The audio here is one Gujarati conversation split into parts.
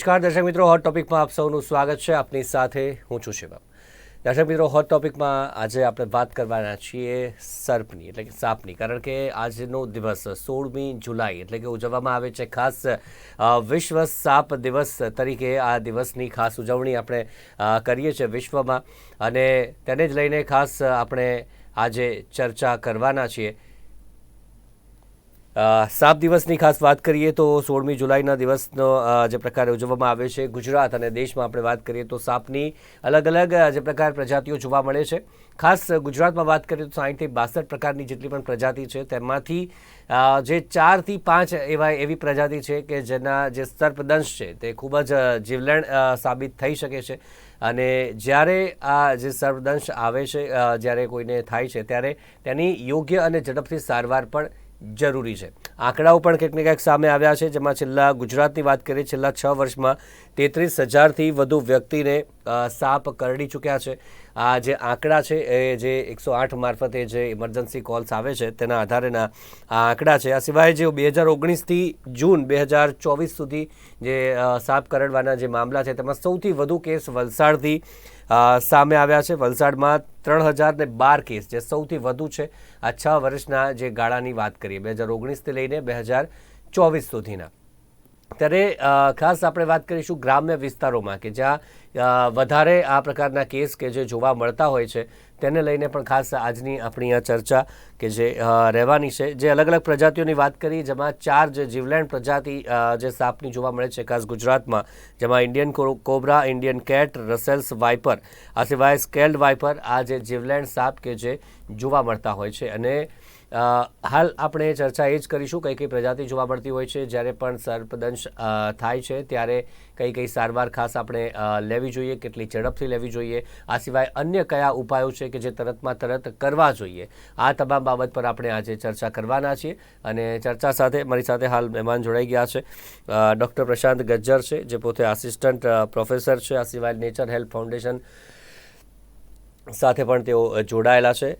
નમસ્કાર, દર્શક મિત્રો હોટ ટોપિકમાં આપ સૌનું સ્વાગત છે આપની સાથે હું છું શિવમ. દર્શક મિત્રો હોટ ટોપિકમાં આજે આપણે વાત કરવાના છીએ સર્પની, એટલે કે સાપની, કારણ કે આજનો દિવસ સોળમી જુલાઈ એટલે કે ઉજવવામાં આવે છે ખાસ વિશ્વ સાપ દિવસ તરીકે આ દિવસની ખાસ ઉજવણી આપણે કરીએ છીએ વિશ્વમાં. અને તેને જ લઈને ખાસ આપણે આજે ચર્ચા કરવાના છીએ. સાપ દિવસની ખાસ વાત કરીએ તો સોળમી જુલાઈના દિવસનો જે પ્રકારે ઉજવવામાં આવે છે ગુજરાત અને દેશમાં આપણે વાત કરીએ તો સાપની અલગ અલગ જે પ્રકાર પ્રજાતિઓ જોવા મળે છે. ખાસ ગુજરાતમાં વાત કરીએ તો સાહીઠથી બાસઠ પ્રકારની જેટલી પણ પ્રજાતિ છે, તેમાંથી જે ચારથી પાંચ એવા, એવી પ્રજાતિ છે કે જેના જે સર્પદંશ છે તે ખૂબ જ જીવલેણ સાબિત થઈ શકે છે. અને જ્યારે આ જે સર્પદંશ આવે છે જ્યારે કોઈને થાય છે, ત્યારે તેની યોગ્ય અને ઝડપથી સારવાર પણ જરૂરી છે. આંકડાઓ પણ કંઈક ને સામે આવ્યા છે. જેમાં છેલ્લા ગુજરાતની વાત કરીએ, છેલ્લા છ વર્ષમાં તેત્રીસ હજારથી વધુ વ્યક્તિને સાપ કરડી ચૂક્યા છે. આ જે આંકડા છે, એ જે એકસો આઠ મારફતે જે ઇમરજન્સી કોલ્સ આવે છે, તેના આધારેના આ આંકડા છે. આ સિવાય જે બે હજાર ઓગણીસથી જૂન બે હજાર ચોવીસ સુધી જે સાપ કરડવાના જે મામલા છે, તેમાં સૌથી વધુ કેસ વલસાડથી સામે આવ્યા છે. વલસાડમાં ત્રણ હજાર ને બાર કેસ, જે સૌથી વધુ છે. આ છ વર્ષના જે ગાળાની વાત કરીએ, બે હજાર ઓગણીસથી લઈને બે હજાર ચોવીસ સુધીના. ત્યારે ખાસ આપણે વાત કરીશું ગ્રામ્ય વિસ્તારોમાં કે જ્યાં વધારે આ પ્રકારના કેસ કે જે જોવા મળતા હોય છે, તેને લઈને પણ ખાસ આજની આપણી આ ચર્ચા કે જે રહેવાની છે. જે અલગ અલગ પ્રજાતિઓની વાત કરી જેમાં ચાર જે જીવલેણ પ્રજાતિ જે સાપની જોવા મળે છે, ખાસ ગુજરાતમાં, જેમાં Indian cobra, Indian krait, Russell's viper, આ સિવાય સ્કેલ્ડ વાઇપર, આ જે જીવલેણ સાપ કે જે જોવા મળતા હોય છે. અને હાલ આપણે ચર્ચા એ જ કરીશું કઈ કઈ પ્રજાતિ જોવા મળતી હોય છે, જ્યારે પણ સર્પદંશ થાય છે, ત્યારે કઈ કઈ સારવાર ખાસ આપણે લેવી જોઈએ, કેટલી ઝડપથી લેવી જોઈએ, આ સિવાય અન્ય કયા ઉપાયો છે કે જે તરતમાં તરત કરવા જોઈએ. આ તમામ બાબત પર આપણે આજે ચર્ચા કરવાના છીએ અને ચર્ચા સાથે, મારી સાથે હાલ મહેમાન જોડાઈ ગયા છે. ડૉક્ટર પ્રશાંત ગજ્જર છે, જે પોતે આસિસ્ટન્ટ પ્રોફેસર છે, આ સિવાય નેચર હેલ્થ ફાઉન્ડેશન સાથે પણ તેઓ જોડાયેલા છે.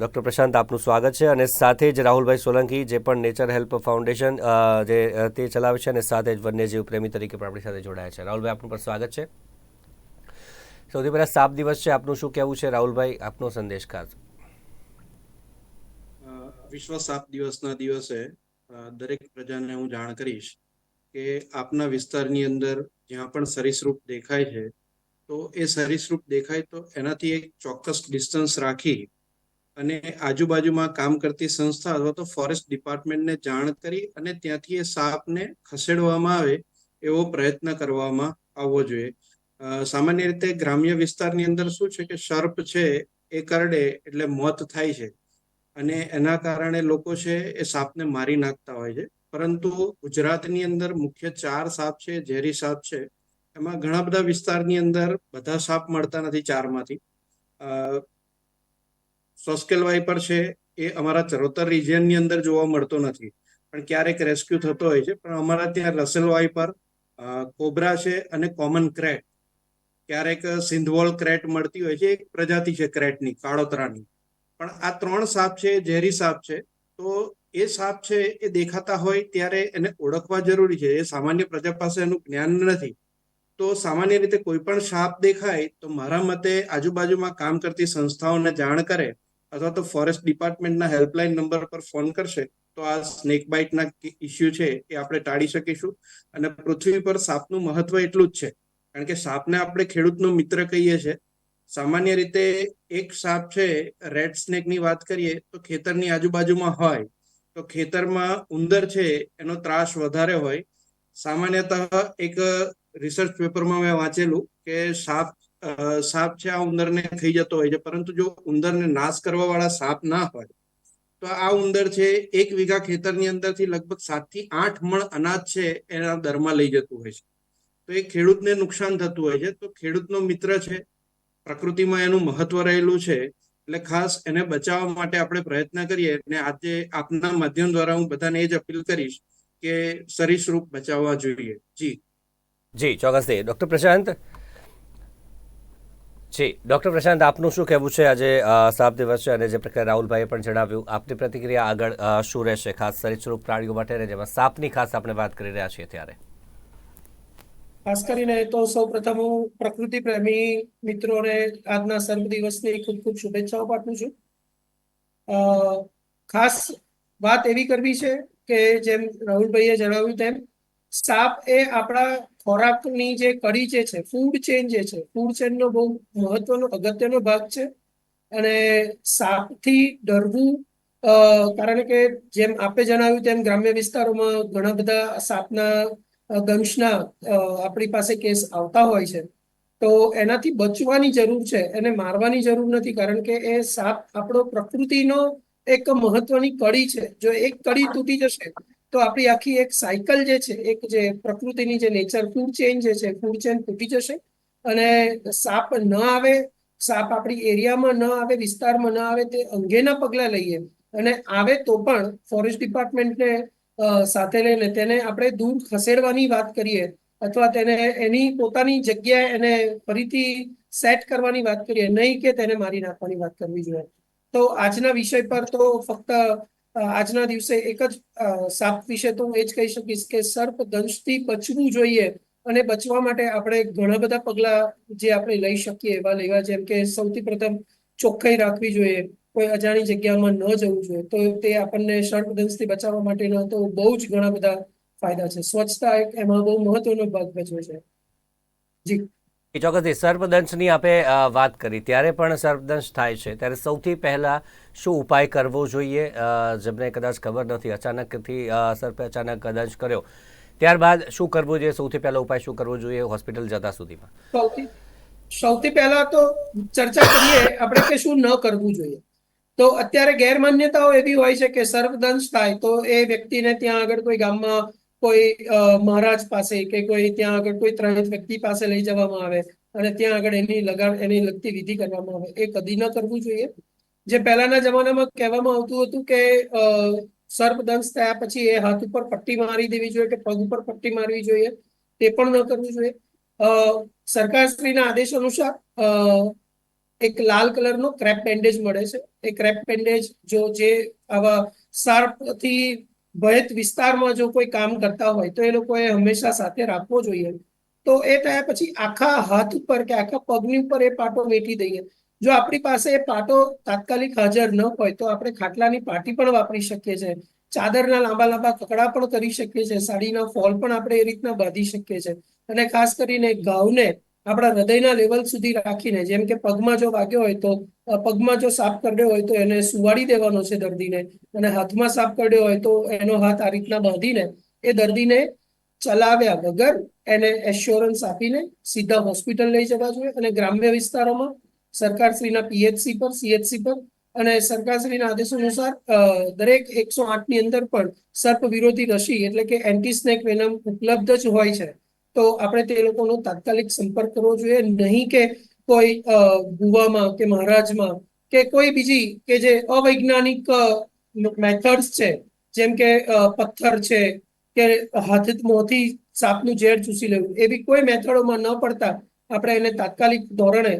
ડૉક્ટર પ્રશાંત, આપનું સ્વાગત છે અને સાથે જ રાહુલભાઈ સોલંકી, જે પણ નેચર હેલ્પ ફાઉન્ડેશન જે તે ચલાવે છે અને સાથે જ વન્યજીવ પ્રેમી તરીકે પણ આપણી સાથે જોડાયા છે. રાહુલભાઈ, આપનું પણ સ્વાગત છે. સૌથી પહેલાં સાપ દિવસ છે. આપનું શું કહેવું છે? રાહુલભાઈ, આપનો સંદેશ ખાસ. વિશ્વ સાપ દિવસના દિવસે દરેક પ્રજાને હું જાણ કરીશ કે આપના વિસ્તારની અંદર જ્યાં પણ સરિસરૂપ દેખાય છે તો એ સરીસૃપ દેખાય તો એનાથી એક ચોક્કસ ડિસ્ટન્સ રાખી અને આજુબાજુમાં કામ કરતી સંસ્થા અથવા તો ફોરેસ્ટ ડિપાર્ટમેન્ટને જાણ કરી અને ત્યાંથી એ સાપને ખસેડવામાં આવે એવો પ્રયત્ન કરવામાં આવવો જોઈએ. સામાન્ય રીતે ગ્રામ્ય વિસ્તારની અંદર શું છે કે સર્પ છે એ કરડે એટલે મોત થાય છે અને એના કારણે લોકો છે એ સાપને મારી નાખતા હોય છે. પરંતુ ગુજરાતની અંદર મુખ્ય ચાર સાપ છે ઝેરી સાપ છે એમાં ઘણા બધા વિસ્તારની અંદર બધા સાપ મળતા નથી ચારમાંથી. સોસ્કેલ વાઇપર છે, એ અમારા ચરોતર રિજિયનની અંદર જોવા મળતો નથી. પણ ક્યારેક રેસ્ક્યુ થતો હોય છે, પણ અમારા ત્યાં રસેલ વાઇપર કોબ્રા છે અને કોમન ક્રેટ ક્યારેક સિંધવોલ ક્રેટ મળતી હોય છે, એક પ્રજાતિ છે ક્રેટની કાળોતરાની. પણ આ ત્રણ સાપ છે, ઝેરી સાપ છે, તો એ સાપ છે, એ દેખાતા હોય ત્યારે એને ઓળખવા જરૂરી છે. એ સામાન્ય પ્રજા પાસે એનું જ્ઞાન નથી. તો સામાન્ય રીતે કોઈ પણ સાપ દેખાય તો મારા મતે આજુબાજુમાં કામ કરતી સંસ્થાઓને જાણ કરે અથવા તો ફોરેસ્ટ ડિપાર્ટમેન્ટના હેલ્પલાઇન નંબર પર ફોન કરશે તો આ સ્નેક બાઇટના ઇસ્યુ છે એ આપણે ટાળી શકીશું. અને પૃથ્વી પર સાપનું મહત્વ એટલું જ છે. કારણ કે સાપને આપણે ખેડૂતનો મિત્ર કહીએ છીએ. સામાન્ય રીતે એક સાપ છે રેડ સ્નેકની વાત કરીએ તો ખેતરની આજુબાજુમાં હોય. તો ખેતરમાં ઉંદર છે, એનો ત્રાસ વધારે હોય. સામાન્યતઃ એક રિસર્ચ પેપરમાં મેં વાંચેલું કે સાપ સાપ છે, આ ઉંદરને ખાઈ જતો હોય છે. પરંતુ જો ઉંદરને નાશ કરવા વાળા સાપ ના હોય, તો આ ઉંદર છે, એક વીઘા ખેતરની અંદરથી લગભગ સાતથી આઠ મણ અનાજ છે, એના દરમાં લઈ જતું હોય છે. તો એ ખેડૂતને નુકસાન થતું હોય છે. તો ખેડૂતનો મિત્ર છે, પ્રકૃતિમાં એનું મહત્વ રહેલું છે. એટલે ખાસ એને બચાવવા માટે આપણે પ્રયત્ન કરીએ. અને આજે આપના માધ્યમ દ્વારા હું બધાને એ જ અપીલ કરીશ કે સરીસૃપ બચાવવા જોઈએ. જી. જી ચોક્કસથી ડૉક્ટર પ્રશાંત? જી, ડૉક્ટર પ્રશાંત, આપનું શું કહેવું છે આજે સાપ દિવસ છે અને જે પ્રકારે રાહુલભાઈએ પણ જણાવ્યું, આપની પ્રતિક્રિયા આગળ શું રહેશે? ખાસ સરીસૃપ પ્રાણીઓ માટે અને જેમાં સાપની ખાસ આપણે વાત કરી રહ્યા છીએ ત્યારે. ખાસ કરીને તો સૌ પ્રથમ હું પ્રકૃતિ પ્રેમી મિત્રોને આજના સર્વ દિવસની ખૂબ ખૂબ શુભેચ્છાઓ પાઠવું છું. ખાસ વાત એવી કરવી છે કે જેમ રાહુલભાઈએ જણાવ્યું તેમ, સાપ એ આપણા ખોરાકની જે કડી જે છે ફૂડ ચેન જે છે ફૂડ ચેનનો બહુ મહત્વનો, અગત્યનો ભાગ છે. અને સાપથી ડરવું કારણ કે જેમ આપે જણાવ્યું તેમ ગ્રામ્ય વિસ્તારોમાં ઘણા બધા સાપના ગંશના આપણી પાસે કેસ આવતા હોય છે. તો એનાથી બચવાની જરૂર છે, એને મારવાની જરૂર નથી, કારણ કે એ સાપ આપણો પ્રકૃતિનો એક મહત્વની કડી છે. જો એક કડી તૂટી જશે તો આપણી આખી એક સાયકલ જે છે, એક જે પ્રકૃતિની જે નેચર ફૂડ ચેન જે છે ફૂડ ચેન તૂટી જશે અને સાપ ન આવે, સાપ આપણી એરિયામાં ન આવે, વિસ્તારમાં ન આવે તે અંગેના પગલાં લઈએ અને આવે તો પણ ફોરેસ્ટ ડિપાર્ટમેન્ટને સાથે લઈને તેને આપણે દૂર ખસેડવાની વાત કરીએ અથવા તેને એની પોતાની જગ્યાએ એને ફરીથી સેટ કરવાની વાત કરીએ. નહીં કે તેને મારી નાખવાની વાત કરવી જોઈએ. તો આજના વિષય પર તો ફક્ત આજના દિવસે એક જ સાપ વિશે તો હું એ જ કહી શકીશ કે સર્પ દંશથી બચવું જોઈએ અને બચવા માટે આપણે ઘણા બધા પગલા જે આપણે લઈ શકીએ એવા લેવા જેમ કે સૌથી પ્રથમ ચોખ્ખાઈ રાખવી જોઈએ, કોઈ અજાણી જગ્યામાં ન જવું જોઈએ, તો તે આપણને સર્પદંશથી બચાવવા માટેના તો બહુ જ ઘણા બધા ફાયદા છે. સ્વચ્છતા એક એમાં બહુ મહત્વનો ભાગ ભજવે છે. જી. એ ચોક્કસથી સર્પદંશની આપે વાત કરી. ત્યારે પણ સર્પદંશ થાય છે. ત્યારે સૌથી પહેલાં શું ઉપાય કરવો જોઈએ? જેમને કદાચ ખબર નથી, અચાનકથી સર્પે અચાનક દંશ કર્યો. ત્યારબાદ શું કરવું જોઈએ? સૌથી પહેલો ઉપાય શું કરવો જોઈએ હોસ્પિટલ જતા સુધીમાં? સૌથી સૌથી પહેલા તો ચર્ચા કરીએ આપણે કે શું ન કરવું જોઈએ. તો અત્યારે ગેરમાન્યતાઓ એવી હોય છે કે સર્પદંશ થાય તો એ વ્યક્તિને ત્યાં આગળ કોઈ ગામમાં કોઈ મહારાજ પાસે કે કોઈ ત્યાં આગળ કોઈ ત્રણ વ્યક્તિ પાસે લઈ જવામાં આવે અને ત્યાં આગળ એની લગાડ, એની લગતી વિધિ કરવામાં આવે. એ કદી ન કરવું જોઈએ. જે પહેલાના જમાનામાં કહેવામાં આવતું હતું કે સર્પદંશ થયા પછી એ હાથ ઉપર પટ્ટી મારી દેવી જોઈએ કે પગ ઉપર પટ્ટી મારવી જોઈએ. તે પણ ન કરવું જોઈએ. સરકારશ્રીના આદેશ અનુસાર એક લાલ કલરનો ક્રેપ બેન્ડેજ મળે છે. એ ક્રેપ બેન્ડેજ જો જે આવા સાર્પથી ભયત વિસ્તારમાં જો કોઈ કામ કરતા હોય તો એ લોકોએ હંમેશા સાથે રાખવો જોઈએ. તો એ થયા પછી આખા હાથ ઉપર કે આખા પગની ઉપર એ પાટો વેઠી દઈએ. જો આપણી પાસે એ પાટો તાત્કાલિક હાજર ન હોય તો આપણે ખાટલાની પાટી પણ વાપરી શકીએ છીએ. ચાદરના લાંબા લાંબા કકડા પણ કરી શકીએ છીએ. સાડીના ફોલ પણ આપણે એ રીતના બાંધી શકીએ છીએ. અને ખાસ કરીને ઘાવને આપણા હૃદયના લેવલ સુધી રાખીને, જેમ કે પગમાં જો વાગ્યો હોય તો પગમાં જો સાપ કરડ્યો હોય તો એને સુવાડી દેવાનો છે દર્દીને અને હાથમાં સાપ કરડ્યો હોય તો એનો હાથ આ રીતના બાંધીને એ દર્દીને ચલાવ્યા વગર એને એશ્યોરન્સ આપીને સીધા હોસ્પિટલ લઈ જવા જોઈએ અને ગ્રામ્ય વિસ્તારોમાં સરકારશ્રીના પીએચસી પર સીએચસી પર અને સરકારશ્રીના આદેશ અનુસાર દરેક એકસો આઠની અંદર પણ સર્પ વિરોધી રસી એટલે કે એન્ટી સ્નેક વેનમ ઉપલબ્ધ જ હોય છે. તો આપણે તે લોકોનો તાત્કાલિક સંપર્ક કરવો જોઈએ. નહીં કે કોઈ ગુવામાં કે મહારાજમાં કે કોઈ બીજી કે જે અવૈજ્ઞાનિક મેથડ્સ છે. જેમ કે પથ્થર છે કે હાથ મોંથી સાપનું ઝેર ચૂસી લેવું. એવી કોઈ મેથડોમાં ન પડતા આપણે એને તાત્કાલિક ધોરણે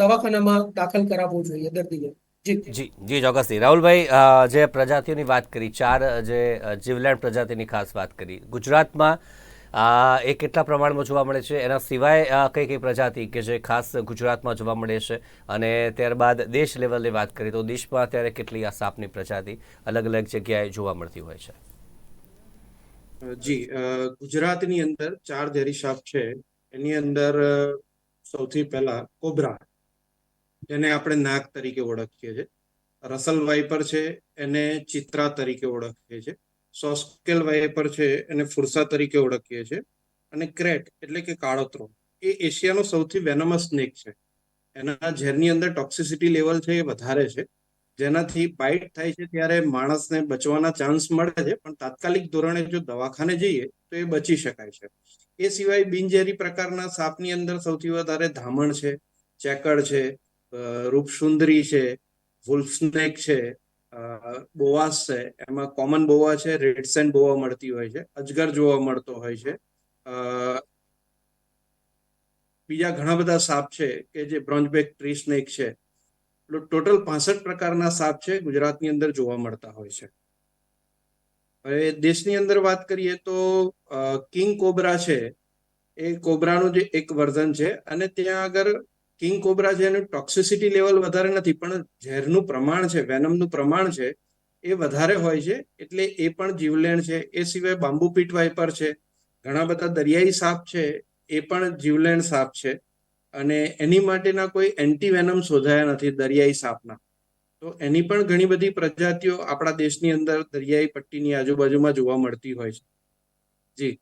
દવાખાનામાં દાખલ કરાવવું જોઈએ દર્દીને. જી. જી ચોક્કસથી. રાહુલભાઈ જે પ્રજાતિઓની વાત કરી, ચાર જે જીવલેણ પ્રજાતિની ખાસ વાત કરી. ગુજરાતમાં એ કેટલા પ્રમાણમાં જોવા મળે છે? એના સિવાય કઈ કઈ પ્રજાતિ કે જે ખાસ ગુજરાતમાં જોવા મળે છે? અને ત્યારબાદ દેશ લેવલે વાત કરીએ તો દેશમાં અત્યારે કેટલી આ સાપની પ્રજાતિ અલગ અલગ જગ્યાએ જોવા મળતી હોય છે? જી ગુજરાતની અંદર ચાર ઝેરી સાપ છે. એની અંદર સૌથી પહેલા કોબ્રા. જેને આપણે નાગ તરીકે ઓળખીએ છીએ. રસલ વાઇપર છે. એને ચિત્રા તરીકે ઓળખીએ છીએ. સોસ્કેલ વાઇપર છે એને ફુરસા તરીકે ઓળખીએ છીએ અને ક્રેટ એટલે કે કાળોતરો એ એશિયાનો સૌથી વેનમસ સ્નેક છે. એના ઝેરની અંદર ટોક્સિસિટી લેવલ છે એ વધારે છે. જેનાથી બાઇટ થાય છે ત્યારે માણસને બચવાના ચાન્સ મળે છે. પણ તાત્કાલિક ધોરણે જો દવાખાને જઈએ તો એ બચી શકાય છે. એ સિવાય બિનઝેરી પ્રકારના સાપની અંદર સૌથી વધારે ધામણ છે, ચેકડ છે રૂપસુંદરી છે, વુલ્ફ સ્નેક છે બોવાસ છે. એમાં કોમન બોવા છે રેડ સેન્ડ બોવા મળતી હોય છે. અજગર જોવા મળતો હોય છે. બીજા ઘણા બધા સાપ છે કે જે બ્રોન્ઝબેક ટ્રી સ્નેક છે. ટોટલ પાસઠ પ્રકારના સાપ છે, ગુજરાતની અંદર જોવા મળતા હોય છે. હવે દેશની અંદર વાત કરીએ તો કિંગ કોબરા છે. એ કોબરાનું જે એક વર્ઝન છે. અને ત્યાં આગળ કિંગ કોબ્રા છે, એનું ટોક્સિસિટી લેવલ વધારે નથી, પણ ઝેરનું પ્રમાણ છે, વેનમનું પ્રમાણ છે, એ વધારે હોય છે, એટલે એ પણ જીવલેણ છે, એ સિવાય બાંબુ પીટ વાઇપર છે, ઘણા બધા દરિયાઈ સાપ છે, એ પણ જીવલેણ સાપ છે, અને એની માટેના કોઈ એન્ટીવેનમ શોધાયા નથી દરિયાઈ સાપના. તો એની પણ ઘણી બધી પ્રજાતિઓ આપણા દેશની અંદર દરિયાઈ પટ્ટીની આજુબાજુમાં જોવા મળતી હોય છે. જી.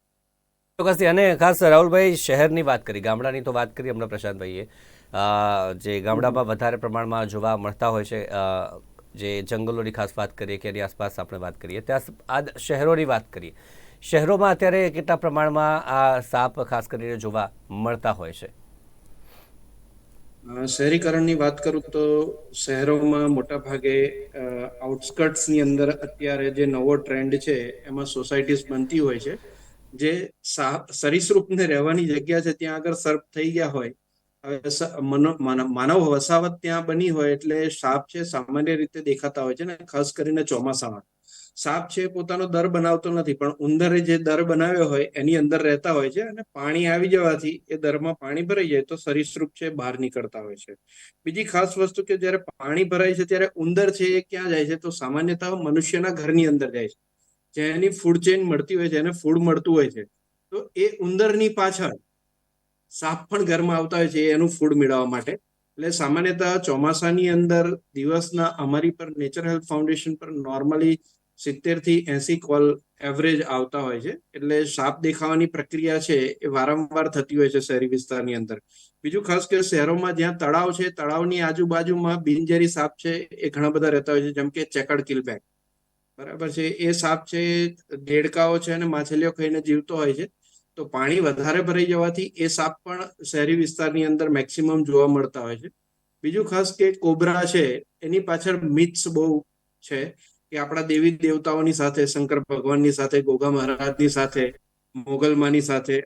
ચોક્કસથી. અને ખાસ રાહુલભાઈ, શહેરની વાત કરી, ગામડાની તો વાત કરી હમણાં પ્રશાંતભાઈએ. જે ગામડામાં વધારે પ્રમાણમાં જોવા મળતા હોય છે જે જંગલોની ખાસ વાત કરીએ કે એની આસપાસ આપણે વાત કરીએ, ત્યાં આ શહેરોની વાત કરીએ, શહેરોમાં અત્યારે કેટલા પ્રમાણમાં આ સાપ ખાસ કરીને જોવા મળતા હોય છે? શહેરીકરણની વાત કરું તો શહેરોમાં મોટા ભાગે આઉટસ્કર્ટ્સની અંદર અત્યારે જે નવો ટ્રેન્ડ છે, એમાં સોસાયટીઝ બનતી હોય છે, જે સરીસૃપને રહેવાની જગ્યા છે, ત્યાં આગળ સર્પ થઈ ગયા હોય માનવ વસાવત ત્યાં બની હોય એટલે સાપ છે સામાન્ય રીતે દેખાતા હોય છે ને ખાસ કરીને ચોમાસામાં. સાપ છે પોતાનો દર બનાવતો નથી, પણ ઉંદરે જે દર બનાવ્યો હોય એની અંદર રહેતા હોય છે અને પાણી આવી જવાથી એ દરમાં પાણી ભરાઈ જાય તો સરીસૃપ છે બહાર નીકળતા હોય છે. બીજી ખાસ વસ્તુ કે જ્યારે પાણી ભરાય છે ત્યારે ઉંદર છે એ ક્યાં જાય છે તો સામાન્યતા મનુષ્યના ઘરની અંદર જાય છે. જેની ફૂડ ચેઇન મળતી હોય છે, એને ફૂડ મળતું હોય છે. તો એ ઉંદરની પાછળ સાપ પણ ઘરમાં આવતા હોય છે, એનું ફૂડ મેળવવા માટે. એટલે સામાન્યતઃ ચોમાસાની અંદર દિવસના અમારી પર નેચર હેલ્થ ફાઉન્ડેશન પર નોર્મલી સિત્તેરથી એસી કોલ એવરેજ આવતા હોય છે. એટલે સાપ દેખાવાની પ્રક્રિયા છે એ વારંવાર થતી હોય છે શહેરી વિસ્તારની અંદર. બીજું ખાસ કે શહેરોમાં જ્યાં તળાવ છે, તળાવની આજુબાજુમાં બિનજેરી સાપ છે એ ઘણા બધા રહેતા હોય છે, જેમ કે ચેકડ કિલબેક બરાબર છે, એ સાપ છે, દેડકાઓ છે અને માછલીઓ ખાઈને જીવતો હોય છે. તો પાણી વધારે ભરાઈ જવાથી એ સાપ પણ શહેરી વિસ્તારની અંદર મેક્સિમમ જોવા મળતા હોય છે. બીજું ખાસ કે કોબરા છે, એની પાછળ મિથ્સ બહુ છે કે આપણા દેવી દેવતાઓની સાથે, શંકર ભગવાનની સાથે, ગોગા મહારાજની સાથે મોગલમાની સાથે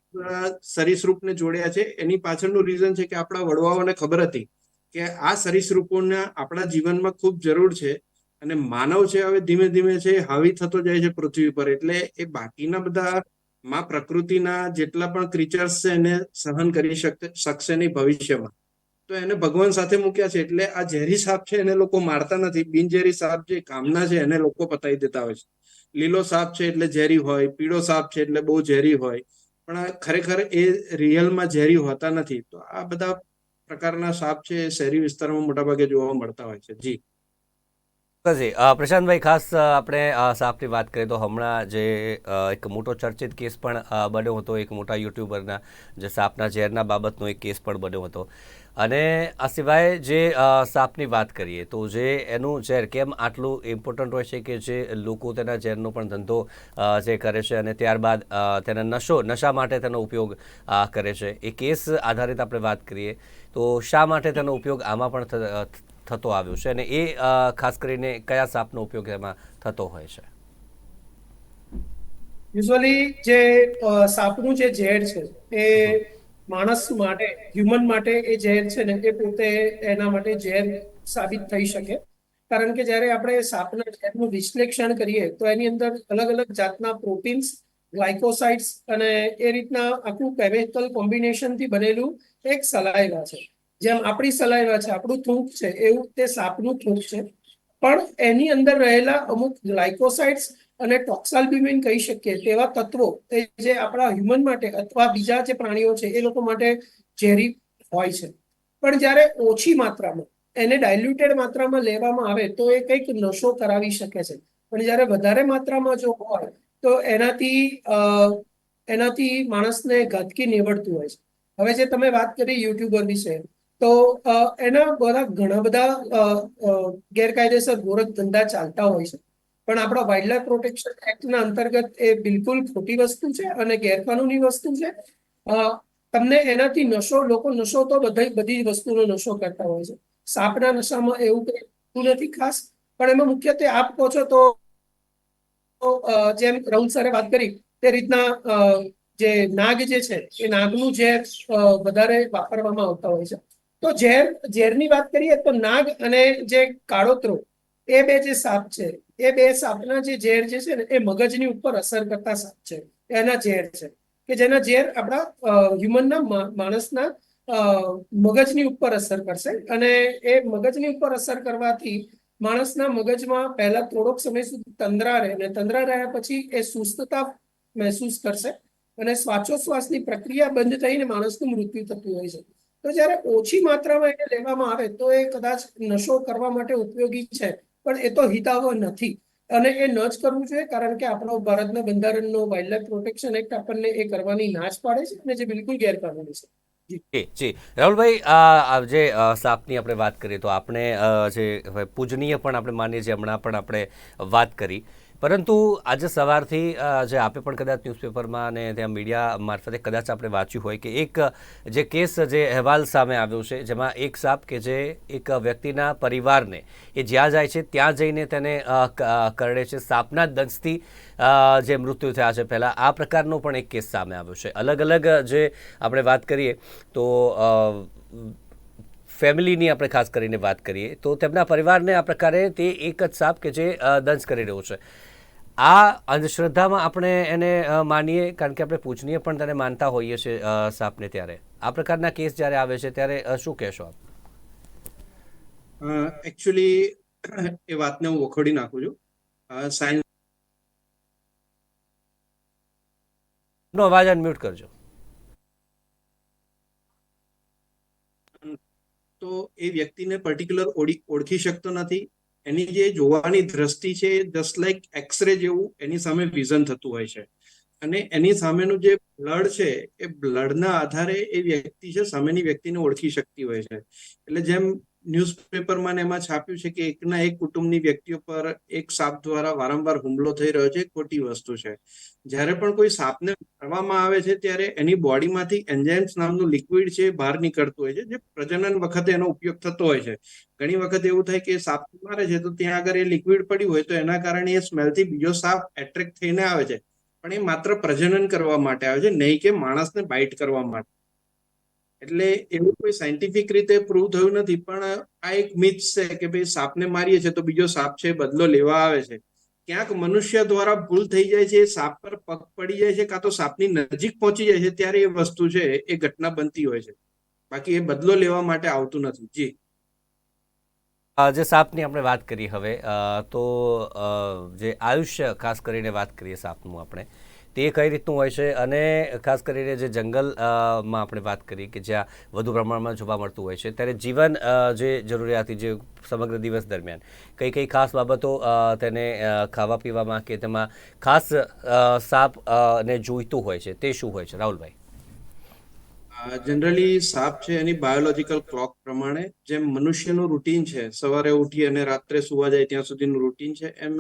સરીસૃપને જોડ્યા છે. એની પાછળનું રીઝન છે કે આપણા વડવાઓને ખબર હતી કે આ સરીસૃપોના આપણા જીવનમાં ખૂબ જરૂર છે અને માનવ છે, હવે ધીમે ધીમે છે, હાવી થતો જાય છે પૃથ્વી પર એટલે એ બાકીના બધા માં પ્રકૃતિના જેટલા પણ ક્રિચર્સ છે એને સહન કરી શકશે નહીં ભવિષ્યમાં. તો એને ભગવાન સાથે મૂક્યા છે એટલે આ ઝેરી સાપ છે એને લોકો મારતા નથી. બિનઝેરી સાપ જે કામના છે એને લોકો પતાવી દેતા હોય છે. લીલો સાપ છે એટલે ઝેરી હોય, પીળો સાપ છે એટલે બહુ ઝેરી હોય. પણ ખરેખર એ રિયલમાં ઝેરી હોતા નથી. તો આ બધા પ્રકારના સાપ છે શહેરી વિસ્તારમાં મોટાભાગે જોવા મળતા હોય છે. જી. અ, પ્રશાંતભાઈ ખાસ આપણે સાપની વાત કરીએ તો હમણાં જે એક મોટો ચર્ચિત કેસ પણ બન્યો હતો એક મોટા યુટ્યુબરના જે સાપના ઝેરના બાબતનો એક કેસ પણ બન્યો હતો. અને આ સિવાય જે સાપની વાત કરીએ તો જે એનું ઝેર કેમ આટલું ઇમ્પોર્ટન્ટ હોય છે કે જે લોકો તેના ઝેરનો પણ ધંધો જે કરે છે અને ત્યારબાદ તેના નશો નશા માટે તેનો ઉપયોગ કરે છે. એ કેસ આધારિત આપણે વાત કરીએ તો શા માટે તેનો ઉપયોગ આમાં પણ થતો આવ્યો છે અને એ ખાસ કરીને કયા સાપનો ઉપયોગ એમાં થતો હોય છે? યુઝ્યુઅલી જે સાપનું જે ઝેર છે એ માણસ માટે હ્યુમન માટે એ ઝેર છે ને એ પોતે એના માટે ઝેર સાબિત થઈ શકે. કારણ કે જ્યારે આપણે સાપના ઝેરનું વિશ્લેષણ કરીએ તો એની અંદર અલગ અલગ જાતના પ્રોટીન્સ ગ્લાયકોસાઇડ્સ અને એ રીતના આખું કેમિકલ કોમ્બિનેશનથી બનેલું એક સલાઈવા છે. જેમ આપણી સલાઈવા છે, આપણું થૂંક છે, એવું તે સાપનું થૂંક છે. પણ એની અંદર રહેલા અમુક ગ્લાયકોસાઇડ્સ અને ટોક્સાલ્બ્યુમિન કહી શકીએ, તેવા તત્વો તે જે આપણા હ્યુમન માટે અથવા બીજા જે પ્રાણીઓ છે, એ લોકો માટે ઝેરી હોય છે. પણ જ્યારે ઓછી માત્રામાં, એને ડાયલ્યુટેડ માત્રામાં લેવામાં આવે, તો એ કંઈક નશો કરાવી શકે છે. પણ જ્યારે વધારે માત્રામાં જો હોય, તો એનાથી એનાથી માણસને ઘાતકી નીવડતું હોય છે. હવે જે તમે વાત કરી યુટ્યુબર વિશે તો એના બધા ઘણા બધા ગેરકાયદેસર ગોરખ ધંધા ચાલતા હોય છે. પણ આપણા વાઇલ્ડ લાઈફ પ્રોટેક્શન એક્ટના અંતર્ગત એ બિલકુલ ખોટી વસ્તુ છે અને ગેરકાનૂની વસ્તુ છે. તમને એનાથી નશો, લોકો નશો તો બધી બધી વસ્તુનો નશો કરતા હોય છે. સાપના નશામાં એવું કંઈ નથી ખાસ, પણ એમાં મુખ્યત્વે આપ કહો છો તો જેમ રાહુલ સરે વાત કરી, તે રીતના જે નાગ જે છે, એ નાગનું ઝેર વધારે વાપરવામાં આવતા હોય છે. તો ઝેર, ઝેરની વાત કરીએ તો નાગ અને જે કાળોતરો, એ બે જે સાપ છે, એ બે સાપના જે ઝેર જે છે ને, એ મગજની ઉપર અસર કરતા સાપ છે, એના ઝેર છે. કે જેના ઝેર આપણા હ્યુમનના માણસના મગજની ઉપર અસર કરશે અને એ મગજની ઉપર અસર કરવાથી માણસના મગજમાં પહેલા થોડોક સમય સુધી તંદ્રા રહે અને તંદ્રા રહ્યા પછી એ સુસ્તતા મહેસૂસ કરશે અને શ્વાસોશ્વાસની પ્રક્રિયા બંધ થઈને માણસનું મૃત્યુ થતું હોય છે. તો જ્યારે ઓછી માત્રામાં એને લેવામાં આવે તો એ કદાચ નશો કરવા માટે ઉપયોગી છે, પણ એ તો હિતાવહ નથી. અને એ ન જ કરવું જોઈએ, કારણ કે આપણો ભારતના બંધારણનો વાઇલ્ડ લાઈફ પ્રોટેક્શન એક્ટ આપણને એ કરવાની નાશ પાડે છે અને જે બિલકુલ ગેરકાનૂની છે. જી. જી રાહુલભાઈ, આ જે સાપની આપણે વાત કરીએ તો આપણે જે પૂજનીય પણ આપણે માનીએ છીએ, હમણાં પણ આપણે વાત કરી. પરંતુ આજે સવારથી જે આપે પણ કદાચ ન્યૂઝપેપરમાં અને ત્યાં મીડિયા મારફતે કદાચ આપણે વાંચ્યું હોય કે એક, જે કેસ, જે અહેવાલ સામે આવ્યો છે, જેમાં એક સાપ કે જે એક વ્યક્તિના પરિવારને એ જ્યાં જાય છે ત્યાં જઈને તેને કરડે છે. સાપના દંશથી જે મૃત્યુ થયા છે પહેલાં, આ પ્રકારનો પણ એક કેસ સામે આવ્યો છે. અલગ અલગ, જે આપણે વાત કરીએ તો ફેમિલીની આપણે ખાસ કરીને વાત કરીએ તો તેમના પરિવારને આ પ્રકારે તે એક જ સાપ કે જે દંશ કરી રહ્યો છે. આ અંધશ્રદ્ધામાં આપણે એને માનીએ કારણ કે આપણે પૂજનીય પણ તેને માનતા હોઈએ છીએ સાપને ત્યારે. આ પ્રકારના કેસ જ્યારે આવે છે ત્યારે શું કહેશો આપ? એકચ્યુઅલી એ વાતને હું વખોડી નાખું છું. સાયન્સ નો અવાજ અનમ્યુટ કરજો. તો એ વ્યક્તિને પર્ટિક્યુલર ઓળખી શકતો નથી. એની જે જોવાની દ્રષ્ટિ છે જસ્ટ લાઈક એક્સરે જેવું, એની સામે વિઝન થતું હોય છે. અને એની સામેનું જે બ્લડ છે, એ બ્લડના આધારે એ વ્યક્તિ છે, સામેની વ્યક્તિને ઓળખી શકતી હોય છે. એટલે જેમ ન્યૂઝપેપરમાં એમાં છાપ્યું છે કે એકના એક કુટુંબની વ્યક્તિઓ પર એક સાપ દ્વારા વારંવાર હુમલો થઈ રહ્યો છે ખોટી વસ્તુ છે. જ્યારે પણ કોઈ સાપને મારવામાં આવે છે, ત્યારે એની બોડીમાંથી એન્જાઇમ્સ નામનું લિક્વિડ છે બહાર નીકળતું હોય છે, જે પ્રજનન વખતે એનો ઉપયોગ થતો હોય છે. ઘણી વખત એવું થાય કે સાપ મારે છે તો ત્યાં આગળ એ લિક્વિડ પડ્યું હોય તો એના કારણે એ સ્મેલથી બીજો સાપ એટ્રેક્ટ થઈને આવે છે. પણ એ માત્ર પ્રજનન કરવા માટે આવે છે, નહીં કે માણસને બાઇટ કરવા માટે. એટલે એવું કોઈ સાયન્ટિફિક રીતે પ્રૂવ થયું નથી, પણ આ એક મિથ છે કે ભાઈ સાપને મારીએ છે તો બીજો સાપ છે, બદલો લેવા આવે છે. ક્યાંક મનુષ્ય દ્વારા ભૂલ થઈ જાય છે સાપ પર પગ પડી જાય છે, કાં તો સાપની નજીક પહોંચી જાય છે, ત્યારે એ વસ્તુ છે, એ ઘટના બનતી હોય છે. બાકી એ બદલો લેવા માટે આવતું નથી. જી. જે સાપની આપણે વાત કરી હવે તો જે આયુષ્ય, ખાસ કરીને વાત કરીએ સાપનું આપણે તે કઈ રીતનું હોય છે અને ખાસ કરીને જે જંગલમાં આપણે વાત કરી કે જ્યાં વધુ પ્રમાણમાં જોવા મળતું હોય છે, ત્યારે જીવન જે જરૂરિયાતી જે સમગ્ર દિવસ દરમિયાન કઈ કઈ ખાસ બાબતો તેને ખાવા પીવામાં કે તેમાં ખાસ સાપ ને જોઈતું હોય છે, તે શું હોય છે? રાહુલભાઈ. જનરલી સાપ છે એની બાયોલોજીકલ ક્લોક પ્રમાણે જેમ મનુષ્યનું રૂટીન છે, સવારે ઉઠી અને રાત્રે સુવા જાય ત્યાં સુધીનું રૂટીન છે, એમ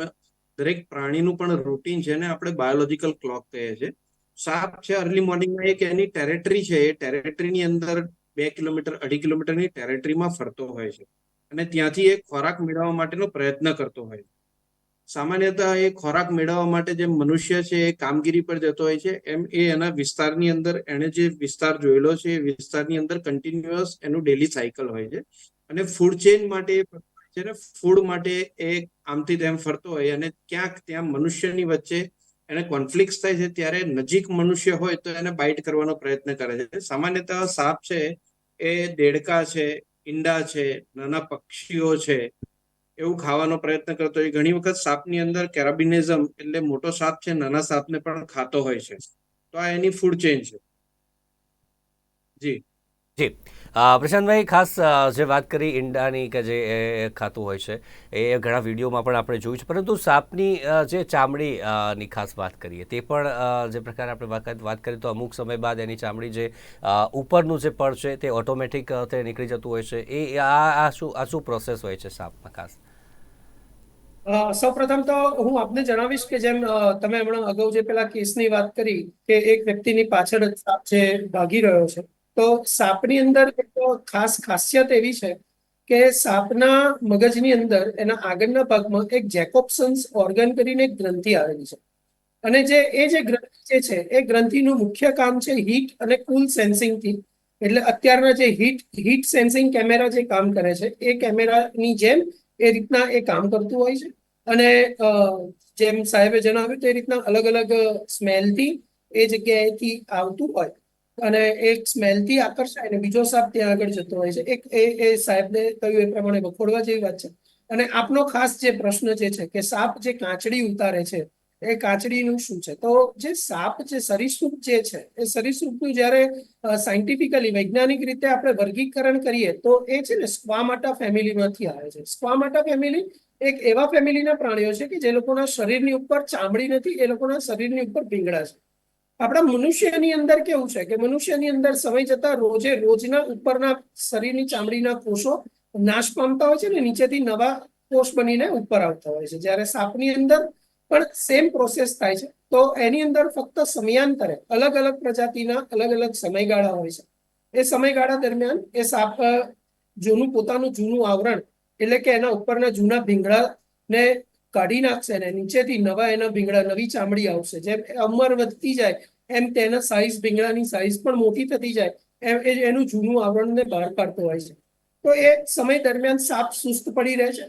દરેક પ્રાણીનું પણ રૂટીન છે ને આપણે બાયોલોજીકલ ક્લોક કહીએ છીએ. સાપ છે અર્લી મોર્નિંગમાં એક એની ટેરેટરી છે, એ ટેરેટરીની અંદર બે કિલોમીટર, અઢી કિલોમીટરની ટેરેટરીમાં ફરતો હોય છે. અને ત્યાંથી એ ખોરાક મેળવવા માટેનો પ્રયત્ન કરતો હોય છે. સામાન્યતઃ એ ખોરાક મેળવવા માટે જેમ મનુષ્ય છે, એ કામગીરી પર જતો હોય છે, એમ એ એના વિસ્તારની અંદર, એણે જે વિસ્તાર જોયેલો છે, એ વિસ્તારની અંદર કન્ટિન્યુઅસ એનું ડેલી સાયકલ હોય છે. અને ફૂડ ચેઇન માટે છે ને ફૂડ માટે એ આમથી તેમ ફરતો હોય અને ક્યાંક ત્યાં મનુષ્યની વચ્ચે એને કોન્ફ્લિક્ટ થાય છે, ત્યારે નજીક મનુષ્ય હોય તો એને બાઇટ કરવાનો પ્રયત્ન કરે છે. સામાન્યતઃ સાપ છે, એ દેડકા છે, ઈંડા છે, નાના પક્ષીઓ છે, એવું ખાવાનો પ્રયત્ન કરતો હોય. ઘણી વખત સાપની અંદર કેરાબિનિઝમ એટલે મોટો સાપ છે, નાના સાપને પણ ખાતો હોય છે. તો આ એની ફૂડ ચેઇન છે. જી. જી. પ્રશાંતભાઈ, ખાસ જે વાત કરી ઈંડાની કે જે ખાતું હોય છે, એ ઘણા વિડીયોમાં પણ આપણે જોયું છે. પરંતુ સાપની જે ચામડી ની ખાસ વાત કરીએ, તે પણ જે પ્રકારે આપણે વાત કરીએ તો અમુક સમય બાદ એની ચામડી જે ઉપરનું જે પડ છે તે ઓટોમેટિક નીકળી જતું હોય છે. એ આ શું આ શું પ્રોસેસ હોય છે સાપમાં ખાસ? સૌપ્રથમ તો હું આપને જણાવીશ કે જેમ તમે હમણાં અગાઉ જે પેલા કેસની વાત કરી કે એક વ્યક્તિની પાછળ જ સાપ છે ભાગી રહ્યો છે તો સાપની અંદર એક ખાસ ખાસિયત એવી છે કે સાપના મગજની અંદર, એના આગળના ભાગમાં એક જેકોપ્સન્સ ઓર્ગન કરીને એક ગ્રંથિ આવેલી છે. અને જે, એ જે ગ્રંથિ જે છે, એ ગ્રંથિનું મુખ્ય કામ છે હીટ અને કુલ સેન્સિંગથી. એટલે અત્યારના જે હીટ હીટ સેન્સિંગ કેમેરા જે કામ કરે છે, એ કેમેરાની જેમ એ રીતના એ કામ કરતું હોય છે. અને જેમ સાહેબે જણાવ્યું તે રીતના અલગ અલગ સ્મેલથી એ જગ્યાએથી આવતું હોય. અને એક સ્મેલથી આકર્ષાય અને બીજો સાપ ત્યાં આગળ જતો હોય છે. એક એ એ સાહેબને કહ્યું એ પ્રમાણે વખોડવા જેવી વાત છે. અને આપનો ખાસ જે પ્રશ્ન જે છે કે સાપ જે કાચડી ઉતારે છે, એ કાંચડીનું શું છે? તો જે સાપ જે સરીસૃપ જે છે, એ સરીસૃપનું જ્યારે સાયન્ટિફિકલી વૈજ્ઞાનિક રીતે આપણે વર્ગીકરણ કરીએ, તો એ છે ને સ્ક્વામાટા ફેમિલીમાંથી આવે છે. સ્ક્વામાટા ફેમિલી એક એવા ફેમિલીના પ્રાણીઓ છે કે જે લોકોના શરીરની ઉપર ચામડી નથી, એ લોકોના શરીરની ઉપર ભીંગડા છે. આપણા મનુષ્યની અંદર કેવું છે કે મનુષ્યની અંદર સમય જતા રોજે રોજના ઉપરના શરીરની ચામડીના કોષો નાશ પામતા હોય છે ને નીચેથી નવા કોષ બનીને ઉપર આવતા હોય છે. જ્યારે સાપની અંદર પણ સેમ પ્રોસેસ થાય છે. તો એની અંદર ફક્ત સમયાંતરે અલગ અલગ પ્રજાતિના અલગ અલગ સમયગાળા હોય છે. એ સમયગાળા દરમિયાન એ સાપ જૂનું પોતાનું જૂનું આવરણ એટલે કે એના ઉપરના જૂના ભીંગડાને કાઢી નાખશે ને નીચેથી નવા એના ભીંગડા, નવી ચામડી આવશે. જેમ અમર વધતી જાય, એમ તેના સાઈઝ ભીંગડાની સાઈઝ પણ મોટી થતી જાય, એમ એ એનું જૂનું આવરણને બહાર કાઢતો હોય છે. તો એ સમય દરમિયાન સાપ સુસ્ત પડી રહે છે.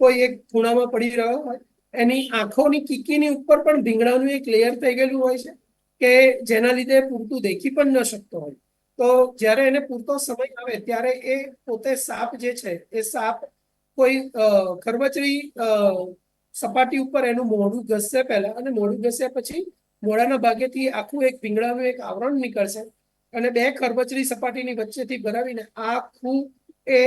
કોઈ એક ખૂણામાં પડી રહ્યો હોય, એની આંખોની કીકીની ઉપર પણ ભીંગડાનું એક લેયર થઈ ગયેલું હોય છે, કે જેના લીધે પૂરતું દેખી પણ ન શકતો હોય. તો જ્યારે એને પૂરતો સમય આવે, ત્યારે એ પોતે સાપ જે છે, એ સાપ કોઈ ખરબચડી સપાટી ઉપર એનું મોઢું ઘસશે પહેલા અને મોઢું ઘસ્યા પછી મોઢાના ભાગેથી આખું એક ભીંગડાનું એક આવરણ નીકળશે અને બે ખરબચડી સપાટીની વચ્ચેથી ભરાવીને આખું એ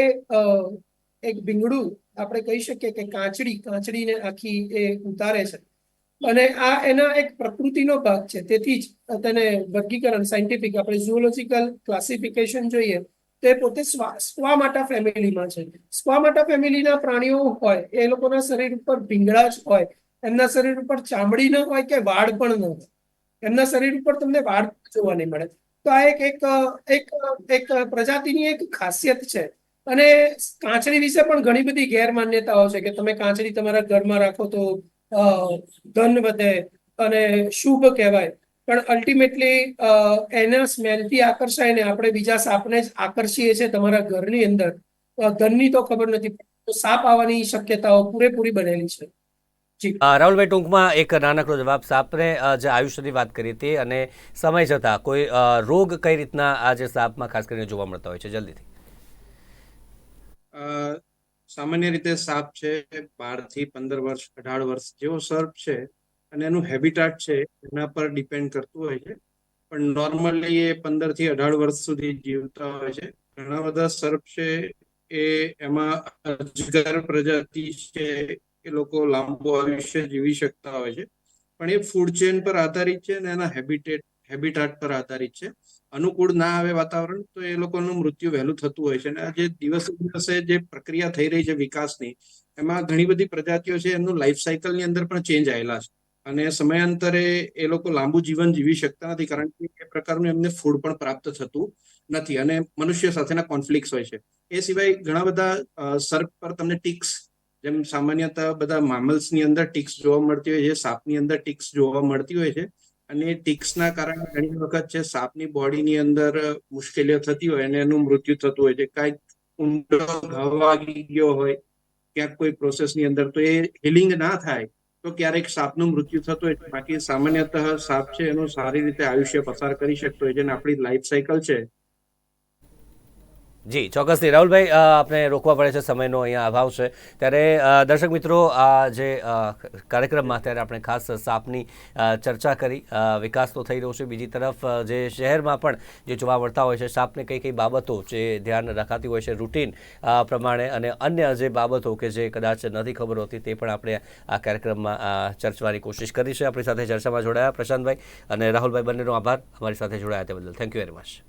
એક ભીંગડું આપણે કહી શકીએ કે કાચડી, કાચડીને આખી એ ઉતારે છે. અને આ એના એક પ્રકૃતિનો ભાગ છે. તેથી જ તેને વર્ગીકરણ સાયન્ટિફિક આપણે ઝુઓલોજીકલ ક્લાસિફિકેશન જોઈએ. તો પોતે સ્વા સ્વામાટા ફેમિલીમાં છે. સ્વામાટા ફેમિલીના પ્રાણીઓ હોય, એ લોકોના શરીર ઉપર ભીંગડા જ હોય, એમના શરીર ઉપર ચામડી ન હોય કે વાળ પણ ન હોય, એમના શરીર ઉપર તમને વાળ જોવા નહીં મળે. તો આ એક એક એક એક પ્રજાતિની એક ખાસિયત છે. અને કાંચડી વિશે પણ ઘણી બધી ગેરમાન્યતાઓ છે કે તમે કાંચડી તમારા ઘરમાં રાખો તો ધન વધે અને શુભ કહેવાય. પણ અલ્ટિમેટલી એના સ્મેલથી આકર્ષાય ને આપણે બીજા સાપને જ આકર્ષીએ છીએ તમારા ઘરની અંદર. ઘરની તો ખબર નથી સાપ આવવાની શક્યતાઓ પૂરેપૂરી બનેલી છે. રાહુલભાઈ ટૂંકમાં એક નાનકડો જવાબ સાપને જે આયુષ્યની વાત કરી હતી અને સમય જતાં કોઈ રોગ કઈ રીતના આ જે સાપમાં ખાસ કરીને જોવા મળતા હોય છે જલ્દીથી. અ, સામાન્ય રીતે સાપ છે બારથી પંદર વર્ષ અઢાર વર્ષ જેવો સર્પ છે. અને એનું હેબિટાટ છે, એના પર ડિપેન્ડ કરતું હોય છે. પણ નોર્મલી એ પંદરથી અઢાર વર્ષ સુધી જીવતા હોય છે. ઘણા બધા સર્પ છે, એ એમાં અજગર પ્રજાતિ છે, એ લોકો લાંબુ આયુષ્ય જીવી શકતા હોય છે. પણ એ ફૂડ ચેન પર આધારિત છે અને એના હેબિટેટ હેબિટાટ પર આધારિત છે. અનુકૂળ ના આવે વાતાવરણ, તો એ લોકોનું મૃત્યુ વહેલું થતું હોય છે. અને આ જે દિવસે દિવસે જે પ્રક્રિયા થઈ રહી છે વિકાસની, એમાં ઘણી બધી પ્રજાતિઓ છે, એમનું લાઈફ સાયકલની અંદર પણ ચેન્જ આવેલા છે. અને સમયાંતરે એ લોકો લાંબુ જીવન જીવી શકતા નથી, કારણ કે એ પ્રકારનું એમને ફૂડ પણ પ્રાપ્ત થતું નથી અને મનુષ્ય સાથેના કોન્ફ્લિક્ટ હોય છે. એ સિવાય ઘણા બધા સર્પ પર તમને ટિક્સ જેમ સામાન્યતઃ બધા મામલ્સની અંદર ટિક્સ જોવા મળતી હોય છે, સાપની અંદર ટિક્સ જોવા મળતી હોય છે અને ટિક્સના કારણે ઘણી વખત છે સાપની બોડીની અંદર મુશ્કેલીઓ થતી હોય અને એનું મૃત્યુ થતું હોય છે. કાંઈક ઊંડો ઘાવ ગયો હોય, ક્યાંક કોઈ પ્રોસેસની અંદર, તો એ હિલિંગ ના થાય તો ક્યારેક સાપનું મૃત્યુ થતું હોય બાકી સામાન્યતઃ સાપ છે એનું સારી રીતે આયુષ્ય પસાર કરી શકતો હોય જેને આપણી લાઈફ સાયકલ છે જી, ચોક્કસથી. રાહુલભાઈ આપણે રોકવા પડે છે, સમયનો અહીંયા અભાવ છે. ત્યારે દર્શક મિત્રો, આ જે કાર્યક્રમમાં ત્યારે આપણે ખાસ સાપની ચર્ચા કરી. વિકાસ તો થઈ રહ્યો છે. બીજી તરફ જે શહેરમાં પણ જે જોવા મળતા હોય છે, સાપને કઈ કઈ બાબતો જે ધ્યાન રખાતી હોય છે, રૂટીન પ્રમાણે અને અન્ય જે બાબતો કે જે કદાચ નથી ખબર હોતી તે પણ આપણે આ કાર્યક્રમમાં ચર્ચવાની કોશિશ કરી છે. આપણી સાથે ચર્ચામાં જોડાયા પ્રશાંતભાઈ અને રાહુલભાઈ બંનેનો આભાર. અમારી સાથે જોડાયા તે બદલ. Thank you very much